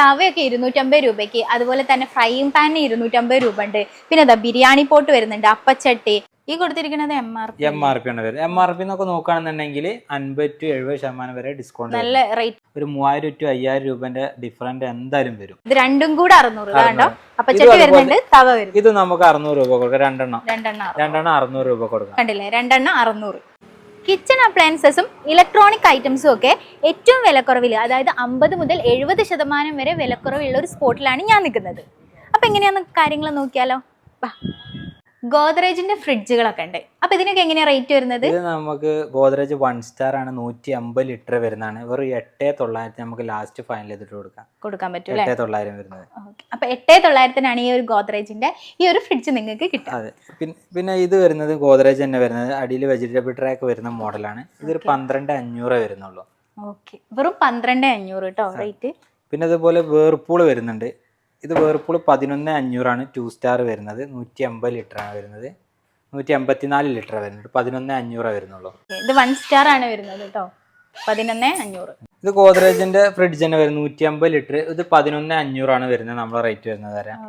തവയൊക്കെ ഇരുന്നൂറ്റമ്പത് രൂപയ്ക്ക് അതുപോലെ തന്നെ ഫ്രൈയിങ് പാനിന് ഇരുന്നൂറ്റമ്പത് രൂപ ഉണ്ട് പിന്നെ അതാ ബിരിയാണി പോട്ട് വരുന്നുണ്ട് അപ്പച്ചട്ടി. ഈ കൊടുത്തിരിക്കുന്നത് M R P M R P ആണ് വരുന്നത് എം ആർ പി എന്നൊക്കെ നോക്കുകയാണെന്നുണ്ടെങ്കിൽ അൻപത് ടു എഴുപത് ശതമാനം വരെ ഡിസ്കൗണ്ട് നല്ല റേറ്റ് ഒരു മൂവായിരം ടു അയ്യായിരം രൂപന്റെ ഡിഫറന്റ് എന്തായാലും വരും. ഇത് രണ്ടും കൂടെ അറുന്നൂറ് കണ്ടോ. അപ്പച്ചട്ടി വരുന്നുണ്ട് തവ വരും. ഇത് നമുക്ക് അറുന്നൂറ് രൂപ കൊടുക്കാം. രണ്ടെണ്ണം. രണ്ടെണ്ണം. രണ്ടെണ്ണം അറുന്നൂറ് രൂപ കൊടുക്കാം. കണ്ടില്ലേ? രണ്ടെണ്ണം അറുന്നൂറ്. കിച്ചൺ അപ്ലയൻസസും ഇലക്ട്രോണിക് ഐറ്റംസും ഒക്കെ ഏറ്റവും വിലക്കുറവിൽ അതായത് അമ്പത് മുതൽ എഴുപത് ശതമാനം വരെ വിലക്കുറവുള്ള ഒരു സ്പോട്ടിലാണ് ഞാൻ നിൽക്കുന്നത് അപ്പോൾ എങ്ങനെയാന്ന് കാര്യങ്ങൾ നോക്കിയാലോ. ഗോദ്രേജിന്റെ ഫ്രിഡ്ജുകളൊക്കെ ഉണ്ട്. അപ്പൊ ഇതിനൊക്കെ എങ്ങനെയാ റേറ്റ് വരുന്നത്? ഇത് നമുക്ക് ഗോദ്രേജ് വൺ സ്റ്റാർ ആണ് നൂറ്റി അമ്പത് ലിറ്റർ വരുന്നതാണ്. വെറും എട്ടേ തൊള്ളായിരത്തി നമുക്ക് ലാസ്റ്റ് ഫൈനൽ ചെയ്തിട്ട് കൊടുക്കാം. കൊടുക്കാൻ പറ്റും അല്ലേ? എട്ടേ തൊള്ളായിരം വരുന്നത്. അപ്പൊ എട്ടേ തൊള്ളായിരത്തിനാണ് ഈ ഒരു ഗോദ്രേജിന്റെ ഈ ഒരു ഫ്രിഡ്ജ് നിങ്ങൾക്ക് കിട്ടുക. അതെ. പിന്നെ പിന്നെ ഇത് വരുന്നത് ഗോദ്രേജ് തന്നെ വരുന്നത്. അടിയിൽ വെജിറ്റബിൾ ട്രാക്ക് വരുന്ന മോഡലാണ് ഇതൊരു പന്ത്രണ്ട് അഞ്ഞൂറ് വരുന്നുള്ളൂ. ഓക്കെ. വെറും പന്ത്രണ്ട് അഞ്ഞൂറ് കേട്ടോ റേറ്റ്. പിന്നെ അതുപോലെ വേർപൂൾ വരുന്നുണ്ട്. ഇത് വേർപൂൾ പതിനൊന്ന് അഞ്ഞൂറാണ് ടു സ്റ്റാർ വരുന്നത്. നൂറ്റി അമ്പത് ലിറ്ററാണ് വരുന്നത്. നൂറ്റി അമ്പത്തിനാല് ലിറ്റർ വരുന്നുണ്ട് പതിനൊന്ന് അഞ്ഞൂറേ വരുന്നുള്ളൂ. ഇത് വൺ സ്റ്റാർ ആണ് വരുന്നത് കേട്ടോ പതിനൊന്ന് അഞ്ഞൂറ്. ഇത് ഗോദ്രേജിന്റെ ഫ്രിഡ്ജ് തന്നെ വരുന്നത് നൂറ്റി അമ്പത് ലിറ്റർ ഇത് പതിനൊന്ന് അഞ്ഞൂറാണ് വരുന്നത്. നമ്മളെ റേറ്റ് വരുന്നത് തരാം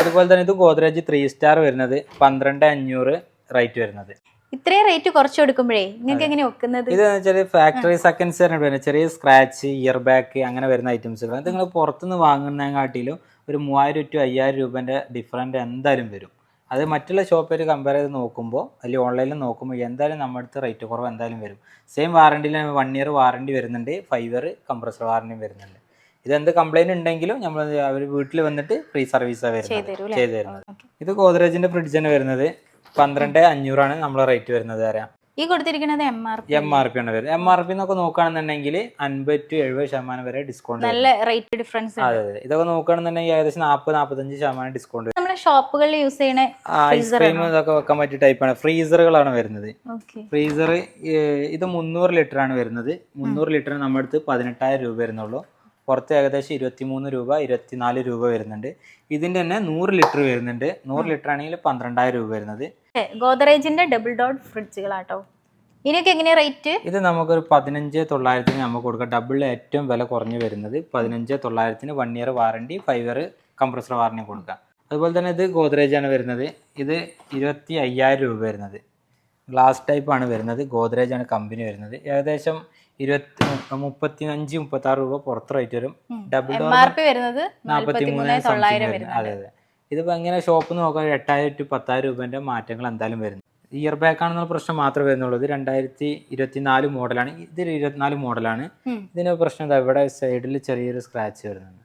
അതുപോലെ തന്നെ ഇത് ഗോദ്രേജ് ത്രീ സ്റ്റാർ വരുന്നത്. പന്ത്രണ്ട് അഞ്ഞൂറ് റേറ്റ് വരുന്നത്. ഇത്രയും റേറ്റ് കുറച്ച് കൊടുക്കുമ്പോഴേ നിങ്ങൾക്ക് എങ്ങനെ വെക്കുന്നത്? ഇത് വെച്ചാൽ ഫാക്ടറി സെക്കൻഡ്സ് വരുന്നത് ചെറിയ സ്ക്രാച്ച് ഇയർ ബാക്ക് അങ്ങനെ വരുന്ന ഐറ്റംസുകൾ അത് നിങ്ങൾ പുറത്തുനിന്ന് വാങ്ങുന്നതിനെക്കാട്ടിലും ഒരു മൂവായിരം ടു അയ്യായിരം രൂപേന്റെ ഡിഫറന്റ് എന്തായാലും വരും. അത് മറ്റുള്ള ഷോപ്പിൽ കമ്പയർ ചെയ്ത് നോക്കുമ്പോൾ അല്ലെങ്കിൽ ഓൺലൈനിൽ നോക്കുമ്പോൾ എന്തായാലും നമ്മുടെ അടുത്ത് റേറ്റ് കുറവ് എന്തായാലും വരും. സെയിം വാറണ്ടിയിൽ വൺ ഇയർ വാറണ്ടി വരുന്നുണ്ട്. ഫൈവ് ഇയർ കംപ്രസർ വാറണ്ടിയും വരുന്നുണ്ട്. ഇത് എന്ത് കംപ്ലൈന്റ് ഉണ്ടെങ്കിലും നമ്മൾ അവർ വീട്ടിൽ വന്നിട്ട് ഫ്രീ സർവീസാണ് വരുന്നത്. ചെയ്തു തരുന്നത് ഇത് ഗോദ്രേജിന്റെ ഫ്രിഡ്ജ് തന്നെ വരുന്നത്. പന്ത്രണ്ട് അഞ്ഞൂറാണ് നമ്മളെ റേറ്റ് വരുന്നത് അറിയാം. ഈ കൊടുത്തിരിക്കുന്നത് M R P M R P ആണ് വരുന്നത്. എം ആർ പി എന്നൊക്കെ നോക്കുകയാണെന്നുണ്ടെങ്കിൽ അൻപത് ടു എഴുപത് ശതമാനം വരെ ഡിസ്കൗണ്ട് നല്ല റേറ്റ് ഡിഫറൻസ് അതെ അതെ. ഇതൊക്കെ നോക്കുകയാണെന്നുണ്ടെങ്കിൽ ഏകദേശം നാൽപ്പത് നാൽപ്പത്തഞ്ച് ശതമാനം ഡിസ്കൗണ്ട് നമ്മുടെ ഷോപ്പുകളിൽ യൂസ് ചെയ്യുന്ന ഐസ്ക്രീം ഇതൊക്കെ വെക്കാൻ പറ്റിയ ടൈപ്പാണ് ഫ്രീസറുകളാണ് വരുന്നത്. ഫ്രീസർ ഇത് മുന്നൂറ് ലിറ്റർ ആണ് വരുന്നത്. മുന്നൂറ് ലിറ്ററിന് നമ്മുടെ അടുത്ത് പതിനെട്ടായിരം രൂപ വരുന്നുള്ളൂ. പുറത്ത് ഏകദേശം ഇരുപത്തിമൂന്ന് രൂപ ഇരുപത്തിനാല് രൂപ വരുന്നുണ്ട്. ഇതിന്റെ തന്നെ നൂറ് ലിറ്റർ വരുന്നുണ്ട്. നൂറ് ലിറ്റർ ആണെങ്കിൽ പന്ത്രണ്ടായിരം രൂപ വരുന്നത്. ഗോദറേജിന്റെ ഡബിൾ ഡോട്ട് ഫ്രിഡ്ജുകളാട്ടോ ഇതിനൊക്കെ എങ്ങനെയാ റേറ്റ് ഇത് നമുക്കൊരു പതിനഞ്ച് തൊള്ളായിരത്തിന് നമുക്ക് കൊടുക്കാം. ഡബിൾ ഏറ്റവും വില കുറഞ്ഞു വരുന്നത് പതിനഞ്ച് തൊള്ളായിരത്തിന് one year warranty five year compressor warranty കൊടുക്കാം. അതുപോലെ തന്നെ ഇത് ഗോദ്രേജ് ആണ് വരുന്നത്. ഇത് ഇരുപത്തി അയ്യായിരം രൂപ വരുന്നത്. ഗ്ലാസ് ടൈപ്പ് ആണ് വരുന്നത്. ഗോദ്രേജ് ആണ് കമ്പനി വരുന്നത്. ഏകദേശം ഇരുപത്തി മുപ്പത്തി അഞ്ച് മുപ്പത്തി ആറ് രൂപ പുറത്ത് റേറ്റ് വരും ഡബിൾ ഡോർ വരുന്നത് നാൽപ്പത്തി മൂന്ന് തൊള്ളായിരം അതെ അതെ. ഇതിപ്പോ എങ്ങനെ ഷോപ്പ് നോക്കാൻ എട്ടായിരം ടു പത്തായിരം രൂപന്റെ മാറ്റങ്ങൾ എന്തായാലും വരുന്നു. ഇയർ ബാക്ക് ആണെന്നുള്ള പ്രശ്നം മാത്രമേ വരുന്നുള്ളൂ. ഇത് രണ്ടായിരത്തി ഇരുപത്തിനാല് മോഡലാണ് ഇത് ഇരുപത്തിനാല് മോഡലാണ്. ഇതിന് പ്രശ്നം ഇവിടെ സൈഡിൽ ചെറിയൊരു സ്ക്രാച്ച് വരുന്നുണ്ട്.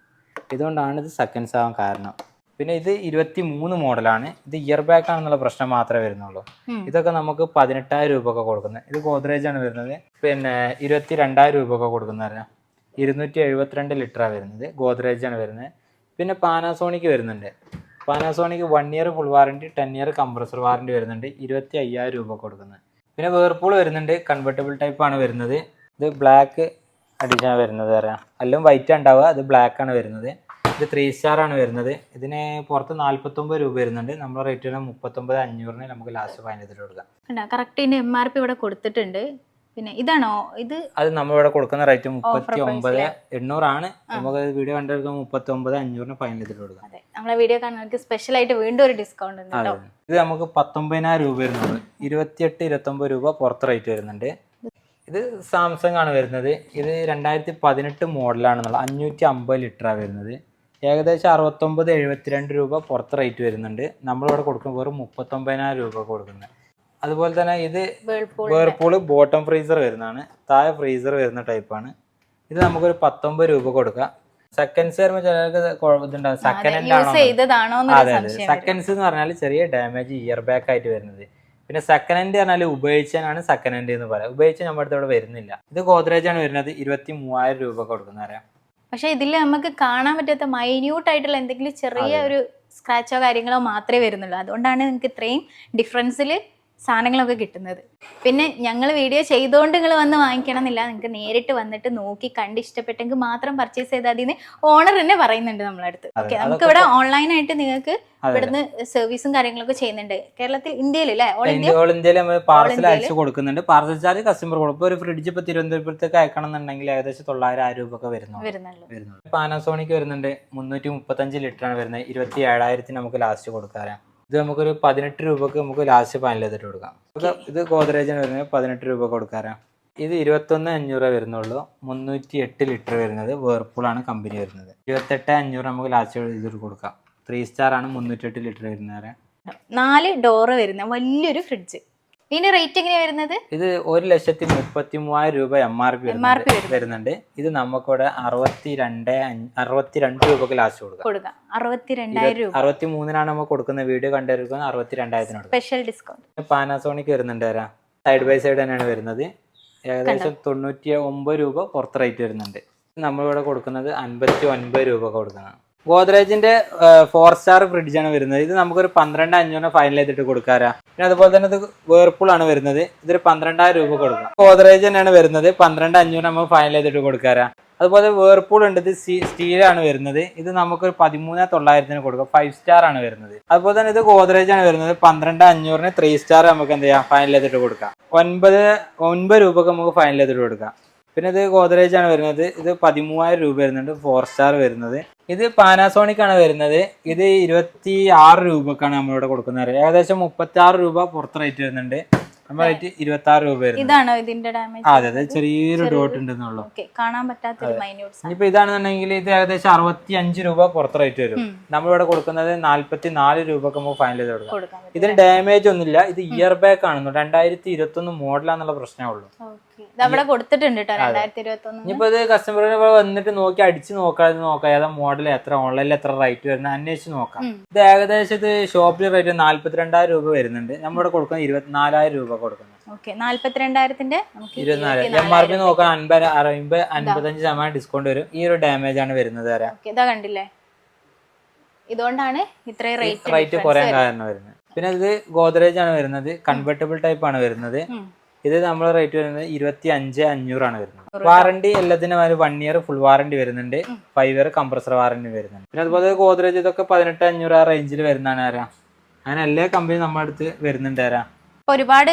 ഇതുകൊണ്ടാണ് ഇത് സെക്കൻഡ്സ് ആവാൻ കാരണം. പിന്നെ ഇത് ഇരുപത്തി മൂന്ന് മോഡലാണ്. ഇത് ഇയർ ബാക്ക് ആണെന്നുള്ള പ്രശ്നം മാത്രമേ വരുന്നുള്ളൂ. ഇതൊക്കെ നമുക്ക് പതിനെട്ടായിരം രൂപ ഒക്കെ കൊടുക്കുന്നത്. ഇത് ഗോദ്രേജ് ആണ് വരുന്നത്. പിന്നെ ഇരുപത്തി രണ്ടായിരം രൂപ ഒക്കെ കൊടുക്കുന്നത് ഇരുന്നൂറ്റി എഴുപത്തിരണ്ട് ലിറ്ററാണ് വരുന്നത്. ഗോദ്രേജ് ആണ് വരുന്നത്. പിന്നെ പാനാസോണിക്ക് വരുന്നുണ്ട്. Panasonic one year full warranty ten year compressor warranty വരുന്നുണ്ട്. ഇരുപത്തി അയ്യായിരം രൂപ കൊടുക്കുന്നത്. പിന്നെ വേർപൂൾ വരുന്നുണ്ട്. കൺവെർട്ടബിൾ ടൈപ്പ് ആണ് വരുന്നത്. ഇത് ബ്ലാക്ക് അടിച്ചാണ് വരുന്നത് പറയാം. എല്ലാം വൈറ്റ് ഉണ്ടാവുക. അത് ബ്ലാക്ക് ആണ് വരുന്നത്. ഇത് ത്രീ സ്റ്റാർ ആണ് വരുന്നത്. ഇതിന് പുറത്ത് നാൽപ്പത്തൊമ്പത് രൂപ വരുന്നുണ്ട്. നമ്മുടെ റേറ്റ് മുപ്പത്തൊമ്പത് അഞ്ഞൂറിന് നമുക്ക് ലാസ്റ്റ് ഫൈൻ ചെയ്തിട്ട് കൊടുക്കാം. കറക്റ്റ് എം ആർ പി ഇവിടെ കൊടുത്തിട്ടുണ്ട്. പിന്നെ ഇതാണോ? ഇത് അത് നമ്മൾ ഇവിടെ കൊടുക്കുന്ന റേറ്റ് മുപ്പത്തി ഒമ്പത്? എണ്ണൂറാണ്. നമുക്ക് വീഡിയോ കണ്ടെടുക്കാൻ മുപ്പത്തി ഒമ്പത് അഞ്ഞൂറിന് ഫൈൻ ചെയ്തിട്ട് കൊടുക്കാം. നമ്മളെ വീഡിയോ കാണുന്നവർക്ക് സ്പെഷ്യൽ ആയിട്ട് വീണ്ടും ഒരു ഡിസ്കൗണ്ട് ഉണ്ട് ഇത് നമുക്ക് പത്തൊമ്പതിനായിരം രൂപ വരുന്നുള്ളൂ ഇരുപത്തിയെട്ട് ഇരുപത്തൊമ്പത് രൂപ പുറത്ത് റേറ്റ് വരുന്നുണ്ട്. ഇത് സാംസങ് ആണ് വരുന്നത്. ഇത് രണ്ടായിരത്തി പതിനെട്ട് മോഡലാണെന്നുള്ള അഞ്ഞൂറ്റി അമ്പത് ലിറ്ററാണ് വരുന്നത്. ഏകദേശം അറുപത്തൊമ്പത് എഴുപത്തിരണ്ട് രൂപ പുറത്ത് റേറ്റ് വരുന്നുണ്ട്. നമ്മളിവിടെ കൊടുക്കുന്നത് വെറും മുപ്പത്തൊമ്പതിനായിരം രൂപ കൊടുക്കുന്നത് അതുപോലെ തന്നെ ഇത് വേർപൂൾ വേർപൂൾ ബോട്ടം ഫ്രീസർ വരുന്നതാണ്. താഴെ ഫ്രീസർ വരുന്ന ടൈപ്പാണ് ഇത് നമുക്കൊരു പത്തൊമ്പത് രൂപ കൊടുക്കാം. സെക്കൻഡ്സ് വരുമ്പോൾ ചിലർക്ക് ഇതുണ്ടാവും. സെക്കൻഡ് ആണോ അതെ അതെ. സെക്കൻഡ്സ് എന്ന് പറഞ്ഞാൽ ചെറിയ ഡാമേജ് ഇയർ ബാക്ക് ആയിട്ട് വരുന്നത്. പിന്നെ സെക്കൻഡ് ഹാൻഡ് പറഞ്ഞാൽ ഉപയോഗിച്ചാണ് സെക്കൻഡ് ഹാൻഡ് എന്ന് പറയാം. ഉപയോഗിച്ച് നമ്മുടെ അടുത്ത് ഇവിടെ വരുന്നില്ല. ഇത് ഗോദ്രേജ് ആണ് വരുന്നത്. ഇരുപത്തി മൂവായിരം രൂപ കൊടുക്കുന്ന അറിയാം പക്ഷെ ഇതിൽ നമുക്ക് കാണാൻ പറ്റാത്ത മൈന്യൂട്ട് ആയിട്ടുള്ള എന്തെങ്കിലും ചെറിയ ഒരു സ്ക്രാച്ചോ കാര്യങ്ങളോ മാത്രമേ വരുന്നുള്ളൂ. അതുകൊണ്ടാണ് നിങ്ങൾക്ക് ഇത്രയും ഡിഫറൻസിൽ സാധനങ്ങളൊക്കെ കിട്ടുന്നത്. പിന്നെ ഞങ്ങൾ വീഡിയോ ചെയ്തുകൊണ്ട് നിങ്ങൾ വന്ന് വാങ്ങിക്കണം എന്നില്ല നിങ്ങൾക്ക് നേരിട്ട് വന്നിട്ട് നോക്കി കണ്ട് ഇഷ്ടപ്പെട്ടെങ്കിൽ മാത്രം പർച്ചേസ് ചെയ്താൽ മതി ഓണർ തന്നെ പറയുന്നുണ്ട് നമ്മളടുത്ത്. അടുത്ത് ഓക്കെ നമുക്ക് ഇവിടെ ഓൺലൈനായിട്ട് നിങ്ങൾക്ക്. ഇവിടുന്ന് സർവീസും കാര്യങ്ങളൊക്കെ ചെയ്യുന്നുണ്ട്. കേരളത്തിൽ ഇന്ത്യയിൽ അല്ലേ ഓൾ ഇന്ത്യ ഇന്ത്യ ഓൾ ഇന്ത്യയിൽ നമ്മൾ പാർസൽ അയച്ചു കൊടുക്കുന്നുണ്ട്. പാർസൽ ചാർജ് കസ്റ്റമർ കൊടുക്കും. ഒരു ഫ്രിഡ്ജ് ഇപ്പൊ തിരുവനന്തപുരത്തേക്ക് അയക്കണം എന്നുണ്ടെങ്കിൽ ഏകദേശം തൊള്ളായിരം രൂപ ഒക്കെ വരുന്നു വരുന്നുള്ളൂ. വരുന്നുണ്ട് പാനാസോണിക്ക് വരുന്നുണ്ട്. മുന്നൂറ്റി മുപ്പത്തഞ്ച് ലിറ്റർ ആണ് വരുന്നത്. ഇരുപത്തി ഏഴായിരത്തിന് നമുക്ക് ലാസ്റ്റ് കൊടുക്കാറാ ഇത് നമുക്കൊരു പതിനെട്ട് രൂപക്ക് നമുക്ക് ലാസ്റ്റ് ഫൈനൽ ചെയ്തിട്ട് കൊടുക്കാം. ഇത് ഗോദ്രേജിന് വരുന്നത് പതിനെട്ട് രൂപ കൊടുക്കാറാ ഇത് ഇരുപത്തൊന്ന് അഞ്ഞൂറ് വരുന്നുള്ളൂ. മുന്നൂറ്റി എട്ട് ലിറ്റർ വരുന്നത് വേർപൂൾ ആണ് കമ്പനി വരുന്നത്. ഇരുപത്തെട്ട് അഞ്ഞൂറ് നമുക്ക് ലാസ്റ്റ് ഇതിട്ട് കൊടുക്കാം. ത്രീ സ്റ്റാർ ആണ് മുന്നൂറ്റി എട്ട് ലിറ്റർ വരുന്നത് നാല് ഡോറ് വരുന്ന വലിയൊരു ഫ്രിഡ്ജ് ഇതിന്റെ റേറ്റ് എങ്ങനെയാ വരുന്നത്? ഇത് ഒരു ലക്ഷത്തി മുപ്പത്തി മൂവായിരം രൂപ എം ആർ പി MRP വരുന്നുണ്ട്. വരുന്നുണ്ട്. ഇത് നമുക്കിവിടെ അറുപത്തി രണ്ട് അറുപത്തി രണ്ട് രൂപക്ക് ലാസ്റ്റ് കൊടുക്കാം. കൊടുക്കാം. അറുപത്തി രണ്ടായിരം രൂപ. അറുപത്തി മൂന്നിനാണ് നമ്മൾ കൊടുക്കുന്ന വീഡിയോ കണ്ടിരിക്കുന്നത് അറുപത്തി രണ്ടായിരത്തിന് സ്പെഷ്യൽ ഡിസ്കൗണ്ട് പാനസോണിക്ക് വരുന്നുണ്ട് വരാം സൈഡ് ബൈ സൈഡ് തന്നെയാണ് വരുന്നത്. ഏകദേശം തൊണ്ണൂറ്റി ഒമ്പത് രൂപ പുറത്ത് റേറ്റ് വരുന്നുണ്ട്. നമ്മളിവിടെ കൊടുക്കുന്നത് അൻപത്തി ഒൻപത് രൂപ കൊടുക്കുന്നത് ഗോദ്രേജിന്റെ ഫോർ സ്റ്റാർ ആണ് വരുന്നത്. ഇത് നമുക്കൊരു പന്ത്രണ്ട് അഞ്ഞൂറ് ഫൈനൽ ചെയ്തിട്ട് കൊടുക്കാറാ. പിന്നെ അതുപോലെ തന്നെ ഇത് വേർപൂൾ ആണ് വരുന്നത്. ഇതൊരു പന്ത്രണ്ടായിരം രൂപ കൊടുക്കാം. ഗോദ്രേജ് തന്നെയാണ് വരുന്നത്. പന്ത്രണ്ട് അഞ്ഞൂറ് നമ്മൾ ഫൈനൽ ചെയ്തിട്ട് കൊടുക്കാറാ. അതുപോലെ വേർപൂൾ ഉണ്ട്. ഇത് സ്റ്റീൽ ആണ് വരുന്നത്. ഇത് നമുക്കൊരു പതിമൂന്ന് തൊള്ളായിരത്തിന് കൊടുക്കാം. ഫൈവ് സ്റ്റാർ ആണ് വരുന്നത്. അതുപോലെ തന്നെ ഇത് ഗോദ്രേജ് ആണ് വരുന്നത്. പന്ത്രണ്ട് അഞ്ഞൂറിന് ത്രീ സ്റ്റാർ നമുക്ക് എന്ത് ചെയ്യാം? ഫൈനൽ ചെയ്തിട്ട് കൊടുക്കാം. ഒൻപത് ഒൻപത് രൂപക്ക് നമുക്ക് ഫൈനൽ ചെയ്തിട്ട് കൊടുക്കാം. പിന്നെ ഇത് ഗോദ്രേജ് ആണ് വരുന്നത്. ഇത് പതിമൂവായിരം രൂപ വരുന്നുണ്ട്. ഫോർ സ്റ്റാർ വരുന്നത്. ഇത് പാനാസോണിക് ആണ് വരുന്നത്. ഇത് ഇരുപത്തി ആറ് രൂപക്കാണ് നമ്മളിവിടെ കൊടുക്കുന്നത് ഏകദേശം മുപ്പത്തി ആറ് രൂപ പുറത്ത് റേറ്റ് വരുന്നുണ്ട്. നമ്മുടെ റേറ്റ് ഇരുപത്തി ആറ് രൂപ ഇതാണോ ഇതിന്റെ ഡാമേജ് അതെ അതെ. ചെറിയൊരു ഡോട്ട് ഉണ്ടെന്നുള്ളൂ. കാണാൻ പറ്റാത്തൊരു മൈന്യൂട്ട് സാധനം ഇനിയിപ്പോ ഇതാണെന്നുണ്ടെങ്കിൽ ഇത് ഏകദേശം അറുപത്തി അഞ്ച് രൂപ പുറത്ത് റേറ്റ് വരും. നമ്മളിവിടെ കൊടുക്കുന്നത് നാല്പത്തി നാല് രൂപക്ക് നമുക്ക് ഫൈനൽ ചെയ്ത് കൊടുക്കാം. ഇതിന് ഡാമേജ് ഒന്നുമില്ല. ഇത് ഇയർ ബാക്ക് ആണെന്നു രണ്ടായിരത്തി ഇരുപത്തി ഒന്ന് മോഡലാന്നുള്ള പ്രശ്നമേ ഉള്ളൂ. ഓക്കെ ഇത് അവിടെ കൊടുത്തിട്ടുണ്ട് കേട്ടോ രണ്ടായിരത്തി ഇരുപത്തി ഒന്ന് ഇനിയിപ്പോ ഇത് കസ്റ്റമറിന് വന്നിട്ട് നോക്കി അടിച്ച് നോക്കാതെ നോക്കാം. ഏതാ മോഡൽ എത്ര ഓൺലൈനിൽ എത്ര റേറ്റ് വരുന്നത് അന്വേഷിച്ച് നോക്കാം. ഇത് ഏകദേശം ഇത് ഷോപ്പിൽ റേറ്റ് നാല്പത്തിരണ്ടായിരം രൂപ വരുന്നുണ്ട്. നമ്മളിവിടെ കൊടുക്കുന്നത് ഇരുപത്തിനാലായിരം രൂപ കൊടുക്കുന്നത് നാല്പത്തിരണ്ടായിരത്തിന്റെ എം ആർ പി നോക്കാൻ അൻപത് അറുപത് അൻപത്തഞ്ച് ശതമാനം ഡിസ്കൗണ്ട് വരും. ഈ ഒരു ഡാമേജ് ആണ് വരുന്നത് ഓക്കെ ഇതാ കണ്ടില്ലേ? ഇതുകൊണ്ടാണ് ഇത്രയും റേറ്റ് റേറ്റ് കുറയാൻ കാരണം വരുന്നത്. പിന്നെ ഇത് ഗോദ്രേജ് ആണ് വരുന്നത്. കൺവെർട്ടബിൾ ടൈപ്പ് ആണ് വരുന്നത്. ഇത് നമ്മൾ റേറ്റ് വരുന്നത് ഇരുപത്തി അഞ്ച് അഞ്ഞൂറാണ് വരുന്നത്. വാറണ്ടി എല്ലാത്തിനും ഒരു വൺ ഇയർ ഫുൾ വാറണ്ടി വരുന്നുണ്ട്. ഫൈവ് ഇയർ കംപ്രസർ വാറണ്ടി വരുന്നുണ്ട്. പിന്നെ അതുപോലെ ഗോദ്രേജ് ഇതൊക്കെ പതിനെട്ട് അഞ്ഞൂറ് ആ റേഞ്ചിൽ വരുന്നതാണ് ആരാ? അങ്ങനെ എല്ലാ കമ്പനി നമ്മുടെ അടുത്ത് വരുന്നുണ്ട് ആരാ? ഒരുപാട്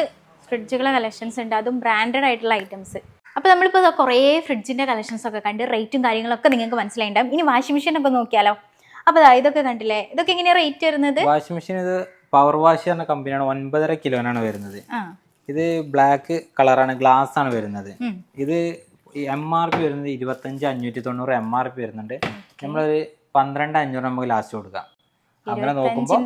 ഫ്രിഡ്ജുകളെ കളക്ഷൻസ് ഉണ്ട്. അതും ബ്രാൻഡഡ് ആയിട്ടുള്ള ഐറ്റംസ് അപ്പൊ നമ്മളിപ്പോ കുറേ ഫ്രിഡ്ജിന്റെ കളക്ഷൻസ് ഒക്കെ കണ്ട് റേറ്റും കാര്യങ്ങളൊക്കെ നിങ്ങൾക്ക് മനസ്സിലായിട്ടുണ്ടാവും ഇനി വാഷിംഗ് മെഷീൻ ഒക്കെ നോക്കിയാലോ? അപ്പൊ ദാ ഇതൊക്കെ കണ്ടില്ലേ? ഇതൊക്കെ എങ്ങനെയാ റേറ്റ് വരുന്നത്? വാഷിംഗ് മെഷീൻ ഇത് പവർ വാഷ് എന്ന കമ്പനിയാണ് ഒൻപതര കിലോനാണ് വരുന്നത്. ഇത് ബ്ലാക്ക് കളറാണ് ഗ്ലാസ് ആണ് വരുന്നത്. ഇത് എം ആർ പി വരുന്നത് ഇരുപത്തഞ്ച് അഞ്ഞൂറ്റി തൊണ്ണൂറ് എം ആർ പി വരുന്നുണ്ട്. നമ്മളൊരു പന്ത്രണ്ട് അഞ്ഞൂറ് നമുക്ക് ലാസ്റ്റ് കൊടുക്കാം. അങ്ങനെ നോക്കുമ്പോൾ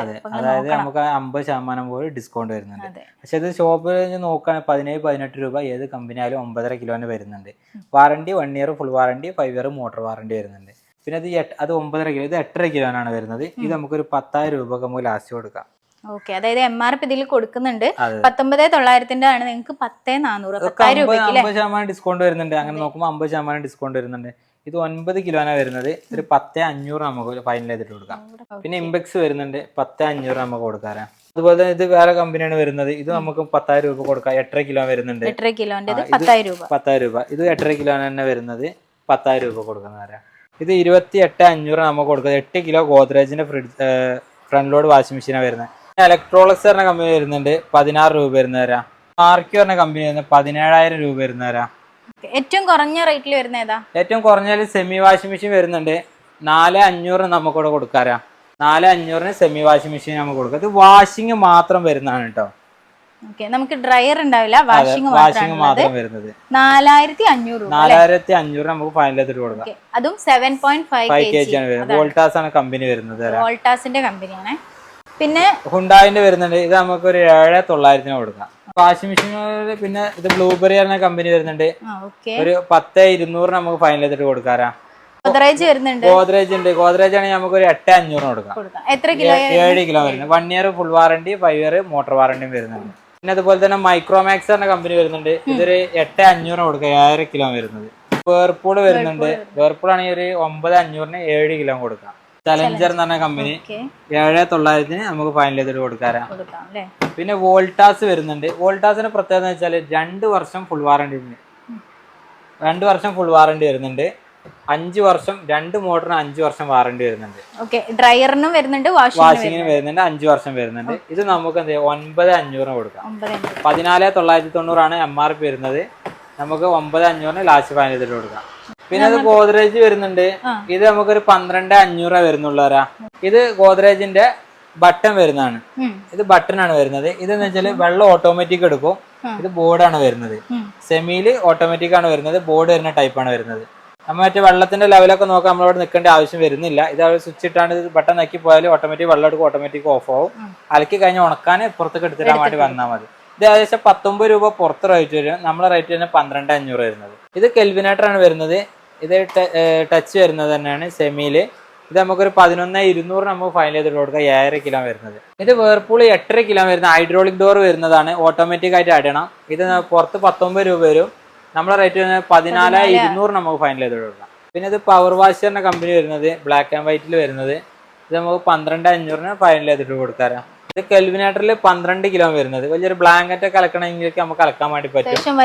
അതെ അതായത് നമുക്ക് അമ്പത് ശതമാനം പോലും ഡിസ്കൗണ്ട് വരുന്നുണ്ട്. പക്ഷെ ഇത് ഷോപ്പിൽ നോക്കുകയാണെങ്കിൽ പതിനേഴ് പതിനെട്ട് രൂപ ഏത് കമ്പനി ആയാലും ഒമ്പതര കിലോന് വരുന്നുണ്ട്. Warranty one year full warranty five year motor warranty വരുന്നുണ്ട്. പിന്നെ അത് അത് ഒമ്പതര കിലോ ഇത് എട്ടര കിലോനാണ് വരുന്നത്. ഇത് നമുക്കൊരു പത്തായിരം രൂപ നമുക്ക് ലാസ്റ്റ് കൊടുക്കാം. ഓക്കെ. അതായത് എം ആർ പി ഇതിൽ കൊടുക്കുന്നുണ്ട്. പത്തൊമ്പത് തൊള്ളായിരത്തിന്റെ ആണ് നിങ്ങൾക്ക് പത്തേ നാനൂറ് പത്തായിരം രൂപയ്ക്ക് ശതമാനം ഡിസ്കൗണ്ട് വരുന്നുണ്ട്. അങ്ങനെ നോക്കുമ്പോൾ അമ്പത് ശതമാനം ഡിസ്കൗണ്ട് വരുന്നുണ്ട്. ഇത് ഒൻപത് കിലോനാ വരുന്നത്. ഒരു പത്ത് അഞ്ഞൂറ് നമുക്ക് ഫൈനൽ ചെയ്തിട്ട് കൊടുക്കാം. പിന്നെ ഇമ്പെക്സ് വരുന്നുണ്ട്. പത്ത് അഞ്ഞൂറ് നമുക്ക് കൊടുക്കാറ്. അതുപോലെ തന്നെ ഇത് വേറെ കമ്പനിയാണ് വരുന്നത്. ഇത് നമുക്ക് പത്തായിരം രൂപ കൊടുക്കാം. എട്ടര കിലോ വരുന്നുണ്ട്. എട്ടര കിലോന്റെ പത്തായിരം രൂപ. പത്തായിരം രൂപ. ഇത് എട്ടര കിലോ തന്നെ വരുന്നത്. പത്തായിരം രൂപ കൊടുക്കുന്നവരാ ഇത് ഇരുപത്തി എട്ട് അഞ്ഞൂറ് നമുക്ക് കൊടുക്കുന്നത്. എട്ട് കിലോ ഗോദ്രേജിന്റെ ഫ്രിഡ്ജ് ഫ്രണ്ട് ലോഡ് വാഷിംഗ് മെഷീനാണ് വരുന്നത്. ഇലക്ട്രോളിക്സ് പറഞ്ഞ കമ്പനി വരുന്നുണ്ട്. പതിനാറ് രൂപ വരുന്ന തരാം. മാർക്കി പറഞ്ഞ കമ്പനി വരുന്നത് പതിനേഴായിരം രൂപ വരുന്ന തരാം. ഏറ്റവും കുറഞ്ഞ റേറ്റിൽ വരുന്ന ഏതാ? ഏറ്റവും കുറഞ്ഞ സെമി വാഷിംഗ് മെഷീൻ വരുന്നുണ്ട്. നാല് അഞ്ഞൂറ് നമുക്കിവിടെ കൊടുക്കാറാ നാല് അഞ്ഞൂറിന് സെമി വാഷിംഗ് മെഷീൻ നമുക്ക് കൊടുക്കാം. ഇത് വാഷിംഗ് മാത്രം വരുന്നതാണ് കേട്ടോ നമുക്ക് ഡ്രയർ ഉണ്ടാവില്ല. വാഷിംഗ് വാഷിംഗ് മാത്രം വരുന്നത്. നാലായിരത്തി അഞ്ഞൂറ് നാലായിരത്തി അഞ്ഞൂറ് നമുക്ക് ഫൈനൽ ചെയ്തിട്ട് കൊടുക്കാം. അതും seven point five K G ആണ് വരുന്നത്. വോൾട്ടാസ് ആണ് കമ്പനി വരുന്നത് വോൾട്ടാസിന്റെ കമ്പനിയാണ് പിന്നെ ഹുണ്ടായിന്റെ വരുന്നുണ്ട്. ഇത് നമുക്ക് ഒരു ഏഴ് തൊള്ളായിരത്തിന് കൊടുക്കാം. വാഷിംഗ് മെഷീനുകളിൽ പിന്നെ ഇത് ബ്ലൂബെറി എന്ന കമ്പനി വരുന്നുണ്ട്. ഒരു പത്ത് ഇരുന്നൂറ് നമുക്ക് ഫൈനൽ ചെയ്തിട്ട് കൊടുക്കാറാ. ഗോദ്രേജ് വരുന്നുണ്ട്. ഗോദ്രേജ് ഉണ്ട്. ഗോദ്രേജ് ആണെങ്കിൽ നമുക്ക് ഒരു എട്ട് അഞ്ഞൂറ് കൊടുക്കാം. എത്ര കിലോ ഏഴ് കിലോ വരുന്നത് one year full warranty five year motor വാറണ്ടിയും വരുന്നുണ്ട്. പിന്നെ അതുപോലെ തന്നെ മൈക്രോമാക്സ് എന്ന കമ്പനി വരുന്നുണ്ട്. ഇതൊരു എട്ട് അഞ്ഞൂറ് കൊടുക്കുക ഏഴര കിലോ വരുന്നത്. വേർപൂൾ വരുന്നുണ്ട്. വേർപൂൾ ആണെങ്കിൽ ഒരു ഒമ്പത് അഞ്ഞൂറിന് ഏഴ് കിലോ കൊടുക്കാം. ചലഞ്ചർ എന്ന് പറഞ്ഞ കമ്പനി ഏഴ് തൊള്ളായിരത്തിന് നമുക്ക് ഫൈനൽ ചെയ്തിട്ട് കൊടുക്കാറാ. കൊടുക്കാം അല്ലേ? പിന്നെ വോൾട്ടാസ് വരുന്നുണ്ട്. വോൾട്ടാസിന് പ്രത്യേകത എന്ന് വെച്ചാൽ രണ്ട് വർഷം ഫുൾ വാറണ്ടി ഉണ്ട്. രണ്ട് വർഷം ഫുൾ വാറണ്ടി വരുന്നുണ്ട്. അഞ്ച് വർഷം രണ്ട് മോട്ടറിന് അഞ്ച് വർഷം വാറണ്ടി വരുന്നുണ്ട്. ഓക്കെ ഡ്രയറിനും വരുന്നുണ്ട് വാഷിംഗ് വാഷിങ്ങിന് വരുന്നുണ്ട്. അഞ്ച് വർഷം വരുന്നുണ്ട്. ഇത് നമുക്ക് എന്ത് ചെയ്യാം? ഒൻപത് അഞ്ഞൂറിന് കൊടുക്കാം. പതിനാല് തൊള്ളായിരത്തി തൊണ്ണൂറാണ് എം ആർ പി വരുന്നത്. നമുക്ക് ഒമ്പത് അഞ്ഞൂറിന് ലാസ്റ്റ് ഫൈനൽ ചെയ്തിട്ട് കൊടുക്കാം. പിന്നെ അത് ഗോദ്രേജ് വരുന്നുണ്ട്. ഇത് നമുക്കൊരു പന്ത്രണ്ട് അഞ്ഞൂറ് വരുന്നുള്ളവരാ. ഇത് ഗോദ്രേജിന്റെ ബട്ടൺ വരുന്നതാണ്. ഇത് ബട്ടൺ ആണ് വരുന്നത്. ഇതെന്ന് വെച്ചാൽ വെള്ളം ഓട്ടോമാറ്റിക് എടുക്കും. ഇത് ബോർഡാണ് വരുന്നത്. സെമിയിൽ ഓട്ടോമാറ്റിക് ആണ് വരുന്നത്. ബോർഡ് വരുന്ന ടൈപ്പാണ് വരുന്നത്. നമ്മൾ മറ്റേ വെള്ളത്തിന്റെ ലെവലൊക്കെ നോക്കാൻ നമ്മളോട് നിൽക്കേണ്ട ആവശ്യം വരുന്നില്ല. ഇത് അവർ സ്വിച്ച് ഇട്ടാണ്ട് ഇത് ബട്ടൺ നക്കി പോയാൽ ഓട്ടോമാറ്റിക് വെള്ളം എടുക്കും ഓട്ടോമാറ്റിക് ഓഫ് ആവും. അലക്കി കഴിഞ്ഞ് ഉണക്കാൻ പുറത്തേക്ക് എടുത്തിടാൻ വേണ്ടി വന്നാൽ മതി. ഇത് ഏകദേശം പത്തൊമ്പത് രൂപ പുറത്ത് റേറ്റ് വരും. നമ്മളെ റേറ്റ് തന്നെ പന്ത്രണ്ട് അഞ്ഞൂറ് വരുന്നത്. ഇത് കെൽവിനേറ്റർ ആണ് വരുന്നത്. ഇത് ടച്ച് വരുന്നത് തന്നെയാണ് സെമിയിൽ ഇത് നമുക്കൊരു പതിനൊന്ന് ഇരുന്നൂറ് നമുക്ക് ഫൈനൽ ചെയ്തിട്ട് കൊടുക്കുക ഏഴര കിലോ വരുന്നത്. ഇത് വേർപൂൾ എട്ടര കിലോ വരുന്ന ഹൈഡ്രോളിക് ഡോർ വരുന്നതാണ്. ഓട്ടോമാറ്റിക് ആയിട്ട് അടയണം ഇത് പുറത്ത് പത്തൊമ്പത് രൂപ വരും. നമ്മളെ റേറ്റ് വരുന്നത് പതിനാല് ഇരുന്നൂറ് നമുക്ക് ഫൈനൽ ചെയ്തിട്ട് കൊടുക്കാം. പിന്നെ ഇത് പവർ വാഷറിന്റെ കമ്പനി വരുന്നത്. ബ്ലാക്ക് ആൻഡ് വൈറ്റിൽ വരുന്നത്. ഇത് നമുക്ക് പന്ത്രണ്ട് അഞ്ഞൂറിന് ഫൈനൽ ചെയ്തിട്ട് കൊടുക്കാറാ ഇത് കെൽവിനേറ്ററിൽ പന്ത്രണ്ട് കിലോ വരുന്നത്. വലിയൊരു ബ്ലാങ്കറ്റ് ഒക്കെ അലക്കണമെങ്കിൽ നമുക്ക് അലക്കാൻ വേണ്ടി പറ്റും.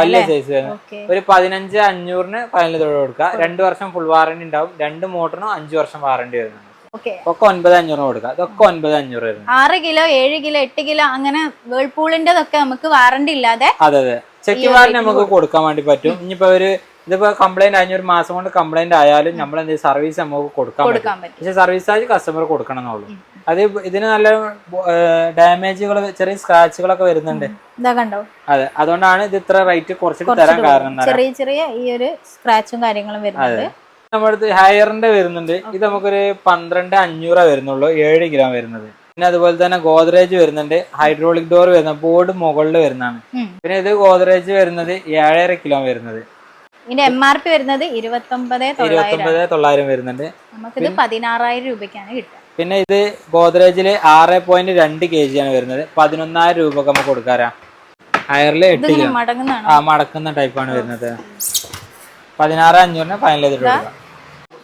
വലിയ സൈസ് വരുന്നത് ഒരു പതിനഞ്ച് അഞ്ഞൂറിന് ഫൈനൽ ചെയ്ത് കൊടുക്കുക. രണ്ട് വർഷം ഫുൾ വാറണ്ടി ഉണ്ടാവും. രണ്ട് മോട്ടറിനും അഞ്ചു വർഷം വാറണ്ടി വരുന്നുണ്ട്. ഓക്കെ ഒക്കെ ഒൻപത് അഞ്ഞൂറ് കൊടുക്കുക. ഇതൊക്കെ ഒൻപത് അഞ്ഞൂറ് വരുന്നത് ആറ് കിലോ ഏഴ് കിലോ എട്ട് കിലോ അങ്ങനെ വേൾപൂളിന്റെ നമുക്ക് വാറണ്ടി ഇല്ലാതെ അതെ അതെ. ചെക്ക് വാറണ്ടി നമുക്ക് കൊടുക്കാൻ വേണ്ടി പറ്റും. ഇനിയിപ്പോ ഒരു ഇതിപ്പോ കംപ്ലൈന്റ് ആയ ഒരു മാസം കൊണ്ട് കംപ്ലൈന്റ് ആയാലും നമ്മൾ എന്ത് സർവീസ് നമുക്ക് കൊടുക്കാൻ പറ്റും. പക്ഷെ സർവീസ് ചാർജ് കസ്റ്റമർ കൊടുക്കണം എന്നുള്ളൂ അത് ഇതിന് നല്ല ഡാമേജുകൾ ചെറിയ സ്ക്രാച്ചുകളൊക്കെ വരുന്നുണ്ട്. അതെ. അതുകൊണ്ടാണ് ഇത് ഇത്ര റേറ്റ് കുറച്ചിട്ട് തരാൻ കാരണം ചെറിയ ചെറിയ ഈ ഒരു സ്ക്രാച്ചും കാര്യങ്ങളും വരുന്നുണ്ട്. നമ്മുടെ അടുത്ത് ഹയറിന്റെ വരുന്നുണ്ട്. ഇത് നമുക്കൊരു പന്ത്രണ്ട് അഞ്ഞൂറ വരുന്നുള്ളൂ. ഏഴ് ഗ്രാം വരുന്നത്. പിന്നെ അതുപോലെ തന്നെ ഗോദ്രേജ് വരുന്നുണ്ട്. ഹൈഡ്രോളിക് ഡോർ വരുന്ന ബോർഡ് മുകളിൽ വരുന്നതാണ്. പിന്നെ ഇത് ഗോദ്രേജ് വരുന്നത് ഏഴര കിലോ വരുന്നത്. ഇതിന്റെ എം ആർ പി വരുന്നത് ഇരുപത്തൊമ്പത് തൊള്ളായിരം. വരുന്നുണ്ട്. നമുക്കിത് പതിനാറായിരം രൂപയ്ക്കാണ് കിട്ടുക. പിന്നെ ഇത് ഗോദ്രേജിൽ ആറ് പോയിന്റ് രണ്ട് കെ ജി ആണ് വരുന്നത്. പതിനൊന്നായിരം രൂപ നമുക്ക് കൊടുക്കാറാ. അയറിൽ എട്ട് കിലോ ആ മടക്കുന്ന ടൈപ്പാണ് വരുന്നത്. പതിനാറ് അഞ്ഞൂറിന് ഫൈനൽ ചെയ്തിട്ട് കൊടുക്കാം.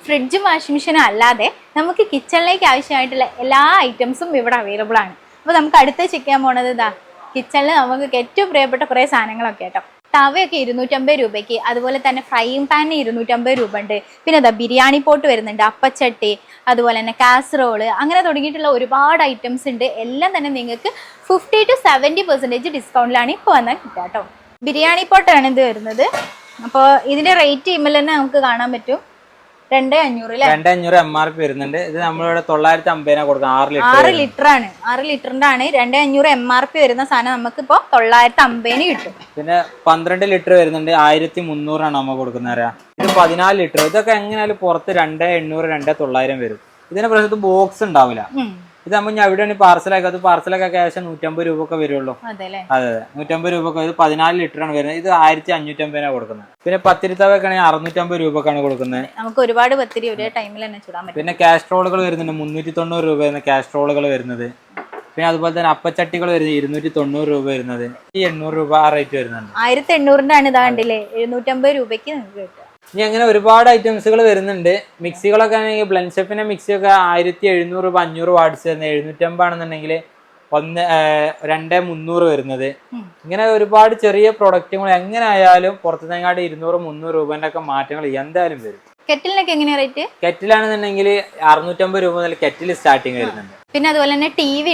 ഫ്രിഡ്ജും വാഷിംഗ് മെഷീനും അല്ലാതെ നമുക്ക് കിച്ചണിലേക്ക് ആവശ്യമായിട്ടുള്ള എല്ലാ ഐറ്റംസും ഇവിടെ അവൈലബിൾ ആണ്. അപ്പോൾ നമുക്ക് അടുത്ത് ചെക്ക് ചെയ്യാൻ പോണത് ഇതാ. കിച്ചണിൽ നമുക്ക് ഏറ്റവും പ്രിയപ്പെട്ട കുറേ സാധനങ്ങളൊക്കെ കേട്ടോ തവയൊക്കെ ഇരുന്നൂറ്റമ്പത് രൂപയ്ക്ക്. അതുപോലെ തന്നെ ഫ്രൈയിങ് പാനിന് ഇരുന്നൂറ്റമ്പത് രൂപ ഉണ്ട് പിന്നെ അതാ ബിരിയാണി പോട്ട് വരുന്നുണ്ട് അപ്പച്ചട്ടി അതുപോലെ തന്നെ കാസറോൾ അങ്ങനെ തുടങ്ങിയിട്ടുള്ള ഒരുപാട് ഐറ്റംസ് ഉണ്ട്. എല്ലാം തന്നെ നിങ്ങൾക്ക് ഫിഫ്റ്റി ടു സെവന്റി പെർസെന്റേജ് ഡിസ്കൗണ്ടിലാണ് ഇപ്പോൾ വന്നാൽ കിട്ടുക കേട്ടോ ബിരിയാണി പോട്ടാണ് ഇത് വരുന്നത്. അപ്പോൾ ഇതിന്റെ റേറ്റ് ചെയ്യുമ്പോൾ തന്നെ നമുക്ക് കാണാൻ പറ്റും. രണ്ട് അഞ്ഞൂറ് അല്ലേ രണ്ട് അഞ്ഞൂറ് എം ആർ പി വരുന്നുണ്ട്. ഇത് നമ്മളിവിടെ തൊള്ളായിരത്തി അമ്പതിനാ കൊടുക്കാം ആറ് ലിറ്റർ ആറ് ലിറ്റർ ആണ് ആറ് ലിറ്ററിന്റെ ആണ് രണ്ടേ അഞ്ഞൂറ് എം ആർ പി വരുന്ന സാധനം നമുക്ക് ഇപ്പോ തൊള്ളായിരത്തി അമ്പതിന് കിട്ടും. പിന്നെ പന്ത്രണ്ട് ലിറ്റർ വരുന്നുണ്ട്. ആയിരത്തി മുന്നൂറാണ് നമ്മൾ കൊടുക്കുന്നത് ഇത് പതിനാല് ലിറ്റർ. ഇതൊക്കെ എങ്ങനെയാലും പുറത്ത് രണ്ട് എണ്ണൂറ് രണ്ട് തൊള്ളായിരം വരും. ഇതിന്റെ പ്രശ്നത്തിൽ ബോക്സ് ഉണ്ടാവില്ല. ഉം. ഇത് നമ്മൾ ഞാൻ എവിടെയാണ് പാർസലൊക്കെ അത് പാർസലൊക്കെ ഏകദേശം നൂറ്റമ്പത് രൂപ ഒക്കെ വരുള്ളൂ അതെ അതെ. നൂറ്റമ്പത് രൂപ ഒക്കെ ഇത് പതിനാല് ലിറ്റർ ആണ് വരുന്നത്. ഇത് ആയിരത്തി അഞ്ഞൂറ്റമ്പതിനാണ് കൊടുക്കുന്നത്. പിന്നെ പത്തിരിത്തവൊക്കെ ആണെങ്കിൽ അറുന്നൂറ്റമ്പത് രൂപക്കാണ് കൊടുക്കുന്നത്. നമുക്ക് ഒരുപാട് പത്തിരി ഒരേ ടൈമിൽ തന്നെ ചൂടാൻ പറ്റും. പിന്നെ കാസ്ട്രോളുകൾ വരുന്നുണ്ട്. മുന്നൂറ്റി തൊണ്ണൂറ് രൂപ വരുന്ന കാസ്ട്രോളുകൾ വരുന്നത്. പിന്നെ അതുപോലെ തന്നെ അപ്പച്ചട്ടികൾ വരുന്നത് ഇരുന്നൂറ്റി തൊണ്ണൂറ് രൂപ വരുന്നത്. ഈ എണ്ണൂറ് രൂപ ആ റേറ്റ് വരുന്നുണ്ട്. ആയിരത്തി എണ്ണൂറിന്റെ ആണ് ഇതാ കണ്ടില്ലേ? എഴുന്നൂറ്റമ്പത് രൂപയ്ക്ക് നിങ്ങൾക്ക് കിട്ടുക. ഇനി അങ്ങനെ ഒരുപാട് ഐറ്റംസുകൾ വരുന്നുണ്ട്. മിക്സികളൊക്കെ ആണെങ്കിൽ ബ്ലെൻഡ് ഷെഫിന്റെ മിക്സിയൊക്കെ ആയിരത്തി എഴുന്നൂറ് രൂപ അഞ്ഞൂറ് വാട്സ് വരുന്നത് എഴുന്നൂറ്റമ്പാണെന്നുണ്ടെങ്കിൽ ഒന്ന് രണ്ട് മുന്നൂറ് വരുന്നത്. ഇങ്ങനെ ഒരുപാട് ചെറിയ പ്രൊഡക്റ്റുകൾ എങ്ങനെ ആയാലും പുറത്തുനിന്നെങ്ങാട് ഇരുന്നൂറ് മുന്നൂറ് രൂപേന്റെ ഒക്കെ മാറ്റങ്ങൾ എന്തായാലും വരും. കെറ്റിലിനൊക്കെ എങ്ങനെയാ റേറ്റ് കെറ്റിലാണെന്നുണ്ടെങ്കിൽ അറുന്നൂറ്റമ്പത് രൂപ മുതൽ കെറ്റിൽ സ്റ്റാർട്ടിങ് വരുന്നുണ്ട്. പിന്നെ അതുപോലെ തന്നെ ടി വി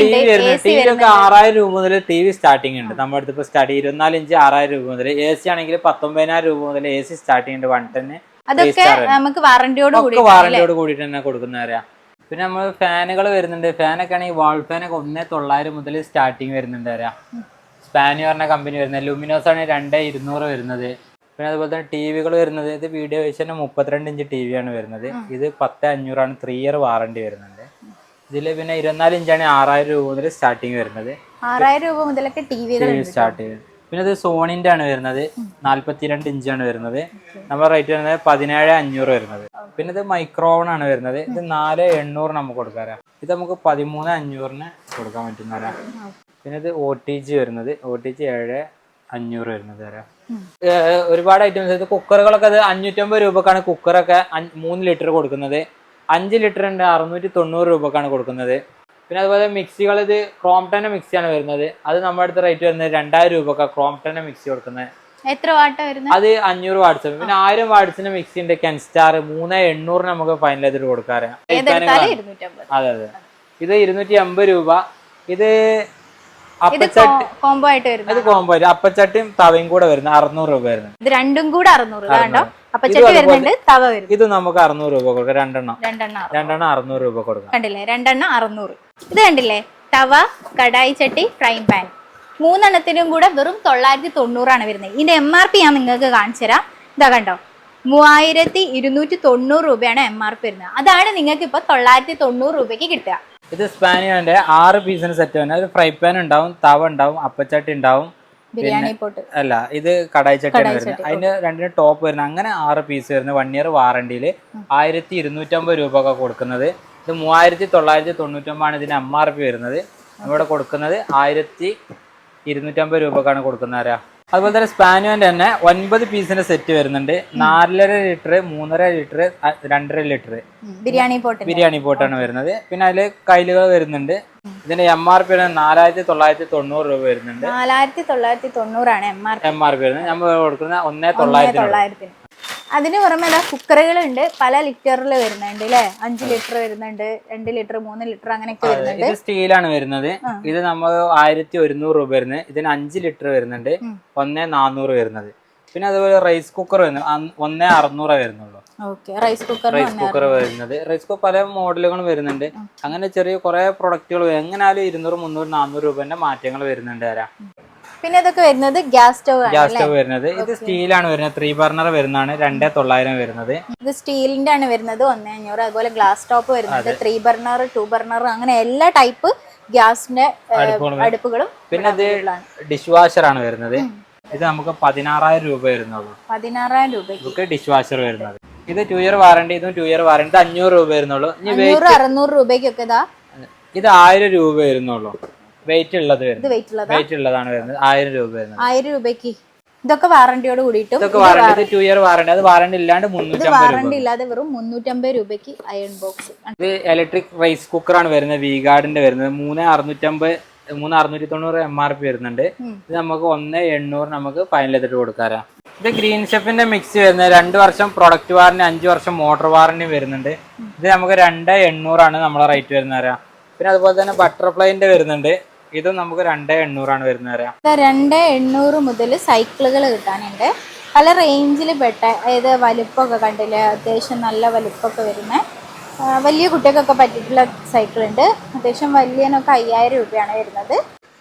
ടി ഒക്കെ ആറായിരം രൂപ മുതൽ ടി വി സ്റ്റാർട്ടിംഗ് ഉണ്ട്. നമ്മുടെ അടുത്ത് ഇപ്പോൾ സ്റ്റാർട്ട് ഇരുപത്തിനാല് ഇഞ്ച് ആറായിരം രൂപ മുതൽ എ സി ആണെങ്കിൽ പത്തൊമ്പതിനായിരം രൂപ മുതൽ എ സി സ്റ്റാർട്ടിംഗ് ഉണ്ട് വൺ ടെന്ന് അതൊക്കെ നമുക്ക് വാറന്റിയോട് കൂടി വാറന്റിയോട് കൂടിയിട്ട് തന്നെ കൊടുക്കുന്നവരാ പിന്നെ നമ്മൾ ഫാനുകൾ വരുന്നുണ്ട്. ഫാനൊക്കെ ആണെങ്കിൽ വാൾ ഫാനൊക്കെ ഒന്നേ തൊള്ളായിരം മുതൽ സ്റ്റാർട്ടിങ് വരുന്നുണ്ട് വരാ സ്പാനി പറഞ്ഞ കമ്പനി വരുന്നത്. ലുമിനോസ് ആണ് രണ്ട് ഇരുന്നൂറ് വരുന്നത്. പിന്നെ അതുപോലെ തന്നെ ടി വികൾ വരുന്നത്. ഇത് വീഡിയോ വെച്ച് തന്നെ മുപ്പത്തിരണ്ട് ഇഞ്ച് ടി വി ആണ് വരുന്നത്. ഇത് പത്ത് അഞ്ഞൂറാണ്. ത്രീ ഇയർ വാറണ്ടി വരുന്നുണ്ട്. ഇതിൽ പിന്നെ ഇരുപത്തിനാല് ഇഞ്ചാണ് ആറായിരം രൂപ മുതൽ സ്റ്റാർട്ടിങ് വരുന്നത്. ആറായിരം രൂപ മുതലൊക്കെ ടി വി സ്റ്റാർട്ട് ചെയ്യുന്നത് പിന്നെ ഇത് സോണിന്റെ ആണ് വരുന്നത്. നാല്പത്തിരണ്ട് ഇഞ്ചാണ് വരുന്നത്. നമ്മുടെ റേറ്റ് വരുന്നത് പതിനേഴ് അഞ്ഞൂറ് വരുന്നത്. പിന്നെ ഇത് മൈക്രോവൺ ആണ് വരുന്നത്. ഇത് നാല് എണ്ണൂറ് നമുക്ക് കൊടുക്കാറാ. ഇത് നമുക്ക് പതിമൂന്ന് അഞ്ഞൂറിന് കൊടുക്കാൻ പറ്റുന്നവരാ പിന്നെ ഇത് ഒ ടി ജി വരുന്നത്. ഒ ടി ജി ഏഴ് അഞ്ഞൂറ് വരുന്നത് വരാം. ഒരുപാട് ഐറ്റംസ് ഇത് കുക്കറുകളൊക്കെ അത് അഞ്ഞൂറ്റമ്പത് രൂപക്കാണ് കുക്കറൊക്കെ മൂന്ന് ലിറ്റർ കൊടുക്കുന്നത്. അഞ്ച് ലിറ്റർ ഉണ്ട് അറുന്നൂറ്റി തൊണ്ണൂറ് രൂപക്കാണ് കൊടുക്കുന്നത്. പിന്നെ അതുപോലെ മിക്സികൾ ഇത് ക്രോംപ്ടന്റെ മിക്സിയാണ് വരുന്നത്. അത് നമ്മുടെ അടുത്ത് റേറ്റ് വരുന്നത് രണ്ടായിരം രൂപക്കാണ് ക്രോംപ്ടന്റെ മിക്സി കൊടുക്കുന്നത്. എത്ര വാട്ട് വരുന്നത്? അത് അഞ്ഞൂറ് വാട്ട്സ് പിന്നെ ആയിരം വാട്ട്സിന് മിക്സി ഉണ്ട് കെൻസ്റ്റാർ മൂന്ന് എണ്ണൂറിന് നമുക്ക് ഫൈനൽ ചെയ്തിട്ട് കൊടുക്കാറ്. അതെ അതെ. ഇത് ഇരുന്നൂറ്റി അമ്പത് രൂപ. ഇത് അപ്പച്ചട്ടി കോംബോ ആയിട്ട് വരുന്നത് അത് കോമ്പോ അപ്പച്ചട്ടിയും തവയും കൂടെ വരുന്നത് അറുന്നൂറ് രൂപ വരുന്നത് ഇത് രണ്ടും കൂടെ അറുന്നൂറ് കണ്ടോ? അറുന്നൂറ്. അപ്പൊ ഇതും ചെട്ടി അതുപോലെ- വരുന്നുണ്ട് തവ വരുന്നു. ഇത് നമുക്ക് അറുന്നൂറ് രൂപ കൊടുക്കാം. രണ്ടെണ്ണം. രണ്ടെണ്ണം. രണ്ടെണ്ണം അറുന്നൂറ് രൂപ കൊടുക്കാം. കണ്ടില്ലേ? രണ്ടെണ്ണം അറുന്നൂറ്. ഇത് കണ്ടില്ലേ? തവ കടായി ചട്ടി ഫ്രൈ പാൻ മൂന്നെണ്ണത്തിനും കൂടെ വെറും തൊള്ളായിരത്തി തൊണ്ണൂറാണ് വരുന്നത്. ഇതിന്റെ എം ആർ പി ഞാൻ നിങ്ങൾക്ക് കാണിച്ചു തരാം. ഇതാ കണ്ടോ? മൂവായിരത്തി ഇരുന്നൂറ്റി തൊണ്ണൂറ് രൂപയാണ് എം ആർ പി വരുന്നത്. അതാണ് നിങ്ങൾക്ക് ഇപ്പൊ തൊള്ളായിരത്തി തൊണ്ണൂറ് രൂപയ്ക്ക് കിട്ടുക. ഇത് സ്പാനിയോന്റെ ആറ് പീസിന് സെറ്റ് വരുന്നത് ഒരു ഫ്രൈ പാൻ ഉണ്ടാവും തവ ഉണ്ടാവും അപ്പച്ചട്ടി ഉണ്ടാവും ബിരിയാണി പോട്ട്. അല്ല ഇത് കടായി ചട്ടി വരുന്നത്. അതിന് രണ്ടിന് ടോപ്പ് വരുന്നത്. അങ്ങനെ ആറ് പീസ് വരുന്നത് വൺ ഇയർ വാറണ്ടിയിൽ ആയിരത്തി ഇരുന്നൂറ്റമ്പത് രൂപ ഒക്കെ കൊടുക്കുന്നത്. ഇത് മൂവായിരത്തി തൊള്ളായിരത്തി തൊണ്ണൂറ്റൊമ്പതാണ് ഇതിന് എം ആർ പി വരുന്നത്. ഇവിടെ കൊടുക്കുന്നത് ആയിരത്തി ഇരുന്നൂറ്റമ്പത് രൂപക്കാണ് കൊടുക്കുന്നത് ആരാ? അതുപോലെ തന്നെ സ്പാനുവിന്റെ തന്നെ ഒൻപത് പീസിന്റെ സെറ്റ് വരുന്നുണ്ട്. നാലര ലിറ്റർ മൂന്നര ലിറ്റർ രണ്ടര ലിറ്റർ ബിരിയാണി പോട്ട് ബിരിയാണി പോട്ടാണ് വരുന്നത്. പിന്നെ അതിൽ കയ്യിലുകൾ വരുന്നുണ്ട്. ഇതിന്റെ എം ആർ പി നാലായിരത്തി തൊള്ളായിരത്തി തൊണ്ണൂറ് രൂപ വരുന്നുണ്ട്. നാലായിരത്തി തൊള്ളായിരത്തി തൊണ്ണൂറാണ് M R P M R P വരുന്നത്. നമ്മൾ കൊടുക്കുന്ന ഒന്നേ തൊള്ളായിരത്തി അതിന് പുറമെ അല്ല കുക്കറുകളുണ്ട്. പല ലിറ്ററിൽ വരുന്നുണ്ട് അല്ലേ അഞ്ച് ലിറ്റർ വരുന്നുണ്ട് രണ്ട് ലിറ്റർ മൂന്ന് ലിറ്റർ അങ്ങനെയൊക്കെ വരുന്നുണ്ട് ഇത് സ്റ്റീലാണ് വരുന്നത്. ഇത് നമ്മൾ ആയിരത്തി ഒരുന്നൂറ് രൂപ വരുന്നത് ഇതിന് അഞ്ച് ലിറ്റർ വരുന്നുണ്ട്. ഒന്നേ നാനൂറ് വരുന്നത്. പിന്നെ അതുപോലെ റൈസ് കുക്കർ വരുന്നത് ഒന്നേ അറുന്നൂറേ വരുന്നുള്ളൂ. റൈസ് കുക്കർ റൈസ് കുക്കർ വരുന്നത്. റൈസ് കുക്കർ പല മോഡലുകളും വരുന്നുണ്ട്. അങ്ങനെ ചെറിയ കുറെ പ്രൊഡക്റ്റുകൾ എങ്ങനെയാലും ഇരുന്നൂറ് മുന്നൂറ് നാനൂറ് രൂപന്റെ മാറ്റങ്ങൾ വരുന്നുണ്ട് തരാം പിന്നെ ഇതൊക്കെ വരുന്നത് ഗ്യാസ് സ്റ്റവ് ആണ് ഗ്യാസ് സ്റ്റവ് വരുന്നത്. ഇത് സ്റ്റീലാണ് വരുന്നത്. ത്രീ ബർണർ വരുന്നതാണ്. രണ്ടേ തൊള്ളായിരം വരുന്നത്. ഇത് സ്റ്റീലിന്റെ ആണ് വരുന്നത്. ഒന്നേ അഞ്ഞൂറ്. അതുപോലെ ഗ്ലാസ് ടോപ്പ് വരുന്നത്. ത്രീ ബർണർ ടു ബർണർ അങ്ങനെ എല്ലാ ടൈപ്പ് ഗ്യാസിന്റെ അടുപ്പുകളും. പിന്നെ ഇത് ഡിഷ് വാഷർ ആണ് വരുന്നത്. ഇത് നമുക്ക് പതിനാറായിരം രൂപ വരുന്നുള്ളൂ. പതിനാറായിരം രൂപ നമുക്ക് ഡിഷ് വാഷർ വരുന്നത്. ഇത് ടു ഇയർ വാറണ്ടി ഇതും ടു ഇയർ വാറണ്ടി. അഞ്ഞൂറ് രൂപ വരുന്നുള്ളൂ. അറുന്നൂറ് രൂപയ്ക്കൊക്കെ ഇത് ആയിരം രൂപ വരുന്നുള്ളൂ. വെയിറ്റ് ഉള്ളത് വരുന്നത് വെയിറ്റ് ഉള്ളതാണ് വരുന്നത്. ആയിരം രൂപ വരുന്നത്. ആയിരം രൂപയ്ക്ക്. ഇതൊക്കെ വാറണ്ടിയോട് കൂടിയിട്ടും ഇതൊക്കെ വാറണ്ടി ടു ഇയർ വാറണ്ടി അത് വാറണ്ടി ഇല്ലാണ്ട് ഇത് വാറണ്ടി ഇല്ലാതെ വെറും മുന്നൂറ്റമ്പത് രൂപയ്ക്ക് അയൺ ബോക്സ് ഇത് ഇലക്ട്രിക് റൈസ് കുക്കർ ആണ് വരുന്നത്. വി ഗാർഡിന്റെ വരുന്നത്. മൂന്ന് അറുന്നൂറ്റമ്പത് മൂന്ന് അറുന്നൂറ്റി തൊണ്ണൂറ് എം ആർ പി വരുന്നുണ്ട് ഇത് നമുക്ക് ഒന്ന് എണ്ണൂറ് നമുക്ക് ഫൈനൽ ചെയ്തിട്ട് കൊടുക്കാറാ ഇത് ഗ്രീൻ ഷെഫിന്റെ മിക്സി വരുന്നത്. രണ്ട് വർഷം പ്രൊഡക്റ്റ് വാറണ്ടി അഞ്ച് വർഷം മോട്ടോർ വാറണ്ടി വരുന്നുണ്ട്. ഇത് നമുക്ക് രണ്ട് എണ്ണൂറാണ് നമ്മളെ റേറ്റ് വരുന്നത് പിന്നെ അതുപോലെ തന്നെ ബട്ടർഫ്ലൈന്റെ വരുന്നുണ്ട്. ഇതും നമുക്ക് രണ്ടേ എണ്ണൂറാണ് വരുന്നത് അറിയാം രണ്ടേ എണ്ണൂറ് മുതൽ സൈക്കിളുകൾ കിട്ടാനുണ്ട്. പല റേഞ്ചിൽ പെട്ട അതായത് വലുപ്പമൊക്കെ കണ്ടില്ലേ അത്യാവശ്യം നല്ല വലുപ്പമൊക്കെ വരുന്ന വലിയ കുട്ടികൾക്കൊക്കെ പറ്റിയിട്ടുള്ള സൈക്കിളുണ്ട്. അത്യാവശ്യം വലിയനൊക്കെ അയ്യായിരം രൂപയാണ് വരുന്നത്.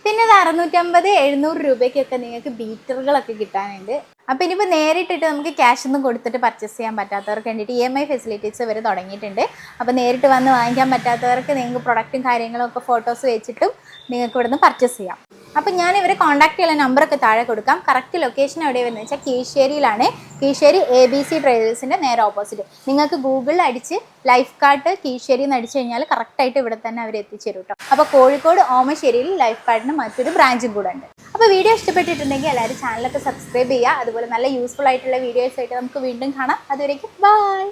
പിന്നെ ഇത് അറുന്നൂറ്റമ്പത് എഴുന്നൂറ് രൂപയ്ക്കൊക്കെ നിങ്ങൾക്ക് ബീറ്ററുകളൊക്കെ കിട്ടാനുണ്ട്. അപ്പോൾ ഇനിയിപ്പോൾ നേരിട്ടിട്ട് നമുക്ക് ക്യാഷ് ഒന്നും കൊടുത്തിട്ട് പർച്ചേസ് ചെയ്യാൻ പറ്റാത്തവർക്ക് വേണ്ടിയിട്ട് ഇ എം ഐ ഫെസിലിറ്റീസ് വരെ തുടങ്ങിയിട്ടുണ്ട്. അപ്പോൾ നേരിട്ട് വന്ന് വാങ്ങിക്കാൻ പറ്റാത്തവർക്ക് നിങ്ങൾക്ക് പ്രൊഡക്റ്റും കാര്യങ്ങളും ഒക്കെ ഫോട്ടോസ് വെച്ചിട്ടും നിങ്ങൾക്ക് ഇവിടുന്ന് പർച്ചേസ് ചെയ്യാം. അപ്പം ഞാൻ ഇവരെ കോൺടാക്ട് ചെയ്യാൻ നമ്പറൊക്കെ താഴെ കൊടുക്കാം. കറക്റ്റ് ലൊക്കേഷൻ എവിടെ വരുന്നത് വെച്ചാൽ കീശ്ശേരിയിലാണ് കീശ്ശേരി എ ബി സി ട്രേഡേഴ്സിന്റെ നേരെ ഓപ്പോസിറ്റ് നിങ്ങൾക്ക് ഗൂഗിളിൽ അടിച്ച് ലൈഫ് കാർട്ട് കീശ്ശേരി എന്ന് അടിച്ചു കഴിഞ്ഞാൽ കറക്റ്റായിട്ട് ഇവിടെ തന്നെ അവർ എത്തിച്ചേരും കേട്ടോ അപ്പോൾ കോഴിക്കോട് ഓമശ്ശേരിയിൽ ലൈഫ് കാർഡിന് മറ്റൊരു ബ്രാഞ്ചും കൂടെ ഉണ്ട്. അപ്പോൾ വീഡിയോ ഇഷ്ടപ്പെട്ടിട്ടുണ്ടെങ്കിൽ എല്ലാവരും ചാനലൊക്കെ സബ്സ്ക്രൈബ് ചെയ്യുക. അതുപോലെ നല്ല യൂസ്ഫുൾ ആയിട്ടുള്ള വീഡിയോസ് ആയിട്ട് നമുക്ക് വീണ്ടും കാണാം. അതുവരേക്കും ബൈ